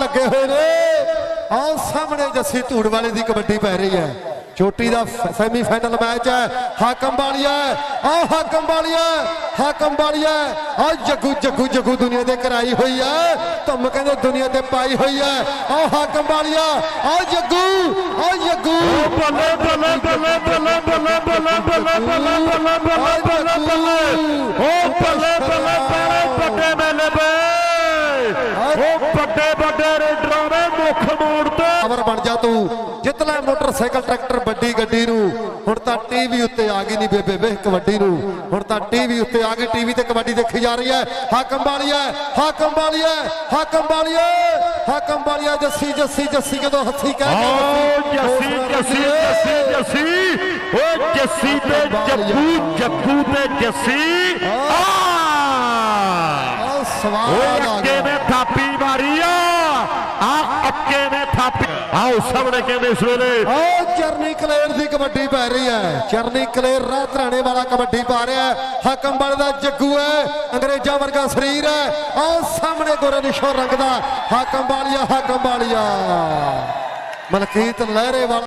ਲੱਗੇ ਹੋਏ ਨੇ ਆਹ ਸਾਹਮਣੇ ਜੱਸੀ ਧੂੜ ਵਾਲੇ ਦੀ ਕਬੱਡੀ ਪੈ ਰਹੀ ਹੈ ਚੋਟੀ ਦਾ ਸੈਮੀ ਫਾਈਨਲ ਮੈਚ ਹੈ ਹਾਕਮ ਵਾਲੀਆ ਆ ਹਾਕਮ ਵਾਲੀਆ ਹਾਕਮ ਵਾਲੀਆ ਆ ਜੱਗੂ ਜੱਗੂ ਜੱਗੂ ਦੁਨੀਆ ਦੇ ਕਰਾਈ ਹੋਈ ਹੈ ਧੁੰਮ ਕਹਿੰਦੇ ਦੁਨੀਆ ਤੇ ਪਾਈ ਹੋਈ ਹੈ ਆ ਹਾਕਮ ਵਾਲੀਆ ਆ ਜੱਗੂ ਆ ਜੱਗੂ ਬੱਲੇ ਬੱਲੇ ਬੱਲੇ ਬੱਲੇ ਬੱਲੇ ਬੱਲੇ ਬੱਲੇ ਬੱਲੇ ਬੱਲੇ ਬੱਲੇ ਵੱਡੇ ਵੱਡੇ ਰੇਡਰਾਂ ਦੇ ਮੁੱਖ ਮੋੜ ਤੇ। ਪਾਵਰ ਬਣ ਜਾ ਤੂੰ। ਜਿੱਤ ਲੈ ਮੋਟਰਸਾਈਕਲ ਟਰੈਕਟਰ ਵੱਡੀ ਗੱਡੀ ਨੂੰ। ਹੁਣ ਤਾਂ ਟੀਵੀ ਉੱਤੇ ਆ ਗਈ ਨਹੀਂ ਬੇਬੇ ਵੇਖ ਕਬੱਡੀ ਨੂੰ। ਹੁਣ ਤਾਂ ਟੀਵੀ ਉੱਤੇ ਆ ਗਈ ਟੀਵੀ ਤੇ ਕਬੱਡੀ ਦੇਖੀ ਜਾ ਰਹੀ ਹੈ। ਹਾਕਮ ਵਾਲੀਆ ਹਾਕਮ ਵਾਲੀਆ ਹਾਕਮ ਵਾਲੀਆ ਹਾਕਮ ਵਾਲੀਆ ਜੱਸੀ ਜੱਸੀ ਜੱਸੀ ਜਦੋਂ ਹੱਥੀ ਕਹਿ ਓ ਜੱਸੀ ਜੱਸੀ ਜੱਸੀ ਜੱਸੀ। ਓ ਜੱਸੀ ਤੇ ਜੱਗੂ ਜੱਗੂ ਤੇ ਜੱਸੀ। ਆ ਸਵਾਦ ਆ ਗਿਆ। ਥਾਪੀ ਅੱਕੇ ਥਾਪੀ ਆਓ ਸਾਹਮਣੇ ਕਹਿੰਦੇ ਇਸ ਵੇਲੇ? ਓ ਚਰਨੀ ਕਲੇਰ ਦੀ ਕਬੱਡੀ ਪੈ ਰਹੀ ਹੈ। ਚਰਨੀ ਕਲੇਰ ਰਾਹ ਧਰਾਣੇ ਵਾਲਾ ਕਬੱਡੀ ਪਾ ਰਿਹਾ ਹੈ। ਹਾਕਮ ਵਾਲੇ ਦਾ ਜੱਗੂ ਹੈ। ਅੰਗਰੇਜ਼ਾਂ ਵਰਗਾ ਸਰੀਰ ਹੈ। ਆਹ ਸਾਹਮਣੇ ਗੋਰੇ ਨਿਸ਼ੋ ਰੰਗ ਦਾ ਹਾਕਮ ਵਾਲੀਆ ਹਾਕਮ ਵਾਲੀਆ। ਮਲਕੀਤ ਲਹਿਰੇ ਵਾਲਾ